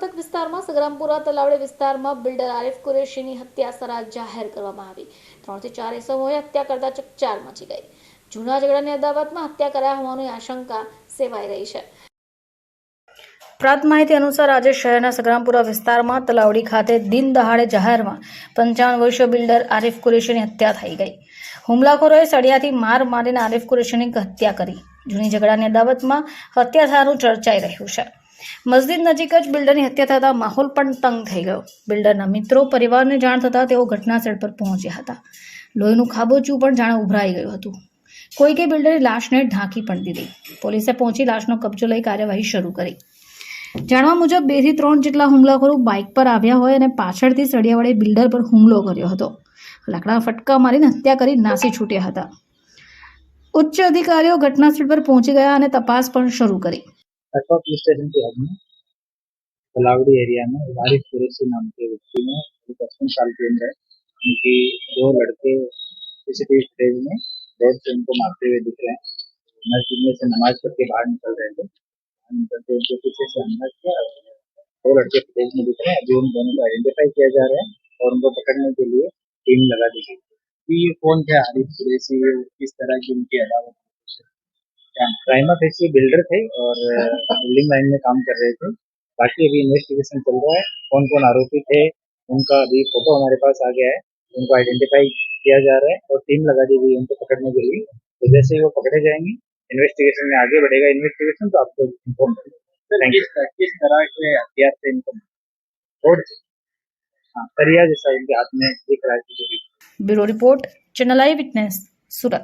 મથક વિસ્તારમાં સગરામપુરા તલાવડે વિસ્તારમાં બિલ્ડર આરિફ કુરેશીની હત્યા સરા જાહેર કરવામાં આવી. ત્રણથી ચાર એસમોએ હત્યા કરતા ચકચાર મચી ગઈ. જૂના ઝઘડાની અદાવતમાં હત્યા કરાયા હોવાની આશંકા સેવાઈ રહી છે. પ્રાપ્ત માહિતી અનુસાર આજે શહેરના સગરામપુરા વિસ્તારમાં તલાવડી ખાતે દિન દહાડે જાહેરમાં પંચાવન વર્ષીય બિલ્ડર આરિફ કુરેશીની હત્યા થઈ ગઈ. હુમલાખોરોએ સળિયાથી માર મારીને આરિફ કુરેશીની હત્યા કરી. જૂની ઝઘડાની અદાવતમાં હત્યા થવાનું ચર્ચાઈ રહ્યું છે. મસ્જિદ નજીક જ બિલ્ડરની હત્યા થતાં માહોલ પણ તંગ થઈ ગયો. બિલ્ડરના મિત્રો, પરિવારને જાણ થતાં તેઓ ઘટનાસ્થળ પર પહોંચ્યા હતા. લોહીનું ખાબોચું પણ જાણે ઉભરાઈ ગયું હતું. કોઈકે બિલ્ડરે લાશને ઢાંકી પણ દીધી. પોલીસે પહોંચી લાશનો કબજો લઈ કાર્યવાહી શરૂ કરી. જાણવા મુજબ, બેથી ત્રણ જેટલા હુમલાખોરો બાઇક પર આવ્યા હોય અને પાછળથી સળિયા વડે બિલ્ડર પર હુમલો કર્યો હતો. લાકડા ફટકા મારીને હત્યા કરી નાસી છૂટ્યા હતા. ઉચ્ચ અધિકારીઓ ઘટનાસ્થળ પર પહોંચી ગયા અને તપાસ પણ શરૂ કરી. कटवा पुलिस स्टेशन के हद में तलावड़ी एरिया में वारिस कुरैशी नाम के व्यक्ति ने पचपन साल की उम्र है। उनकी दो लड़के सीसीटीवी फुटेज में रोड से उनको मारते हुए दिख रहे हैं। मस्जिद में से नमाज़ पढ़ के बाहर निकल रहे थे निकलते उनको पीछे से हमला किया दो लड़के फुटेज में दिख रहे हैं अभी उन दोनों को आइडेंटिफाई किया जा रहा है और उनको पकड़ने के लिए टीम लगा दी गई ये कौन थे आरिफ कुरैशी किस तरह की उनकी अदावत प्राइमा फेसी बिल्डर थे और बिल्डिंग लाइन में काम कर रहे थे। बाकी अभी इन्वेस्टिगेशन चल रहा है। कौन कौन आरोपी थे उनका अभी फ़ोटो हमारे पास आ गया है। उनको आइडेंटिफाई किया जा रहा है और टीम लगा दी गई उनको पकड़ने के लिए। तो जैसे ही वो पकड़े जाएँगे इन्वेस्टिगेशन में आगे बढ़ेगा इन्वेस्टिगेशन तो आपको इन्फॉर्म किस तरह के हथियार से इनको? हाँ, जैसा इनके हाथ में एक राज्य bureau report channel eye witness Surat.